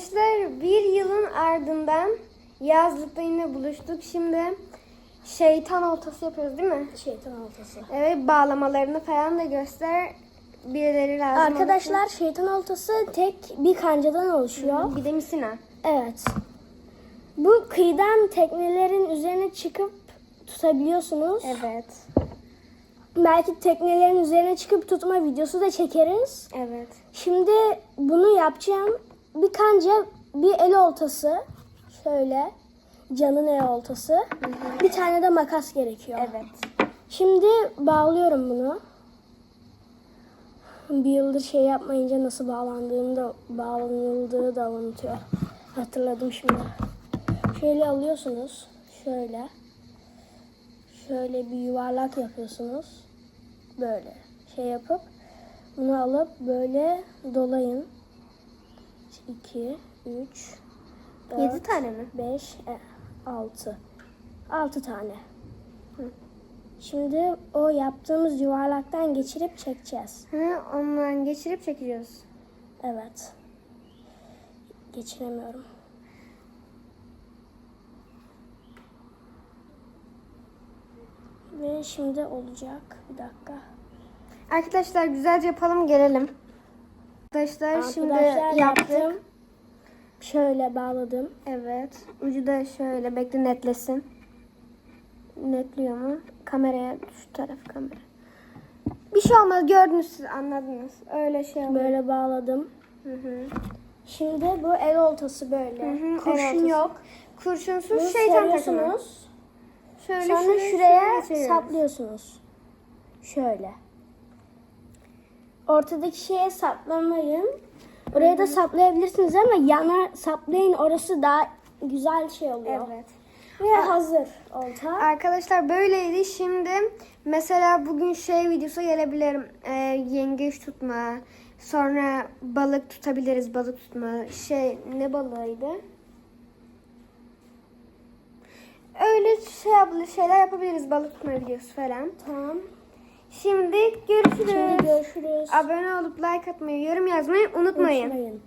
Arkadaşlar bir yılın ardından yazlıkta yine buluştuk. Şimdi şeytan oltası yapıyoruz değil mi? Şeytan oltası. Evet bağlamalarını falan da göster. Birileri lazım. Arkadaşlar şeytan oltası tek bir kancadan oluşuyor. Bir de misina. Evet. Bu kıyıdan teknelerin üzerine çıkıp tutabiliyorsunuz. Evet. Belki teknelerin üzerine çıkıp tutma videosu da çekeriz. Evet. Şimdi bunu yapacağım. Bir kanca, bir el oltası. Şöyle. Canın el oltası. Bir tane de makas gerekiyor. Evet. Şimdi bağlıyorum bunu. Bir yıldır şey yapmayınca nasıl bağlandığını da bağlanıldığı da unutuyor. Hatırladım şimdi. Şöyle alıyorsunuz. Şöyle. Şöyle bir yuvarlak yapıyorsunuz. Böyle şey yapıp bunu alıp böyle dolayın. 2, 3, 4, 7 tane mi? 5, 6. 6 tane. Şimdi o yaptığımız yuvarlaktan geçirip çekeceğiz. Hı, ondan geçirip çekeceğiz. Evet. Geçiremiyorum. Ve şimdi olacak. Bir dakika. Arkadaşlar güzelce yapalım gelelim. Arkadaşlar, şimdi Arkadaşlar yaptık. yaptım. Şöyle bağladım. Evet. Ucu da şöyle bekle netlesin. Netliyor mu? Kameraya şu taraf kamera. Bir şey olmaz gördünüz siz anladınız. Öyle şey oluyor. Böyle bağladım. Hı hı. Şimdi bu el oltası böyle. Hı hı, el Kurşun oltası. yok. Kurşunsuz Bunu şeytan takımı. Şöyle Sonra şuraya, şuraya saplıyorsunuz. Şöyle. Ortadaki şeye saplamayın. Oraya da saplayabilirsiniz ama yana saplayın. Orası daha güzel şey oluyor. Evet. Ve hazır olta. Arkadaşlar böyleydi. Şimdi mesela bugün şey videosu gelebilir. Ee, yengeç tutma. Sonra balık tutabiliriz. Balık tutma. Şey ne balığıydı? Öyle şey şeyler yapabiliriz. Balık tutma videosu falan. Tamam. Şimdi görüşürüz. Şimdi görüşürüz. Abone olup like atmayı, yorum yazmayı unutmayın. Unutmayın.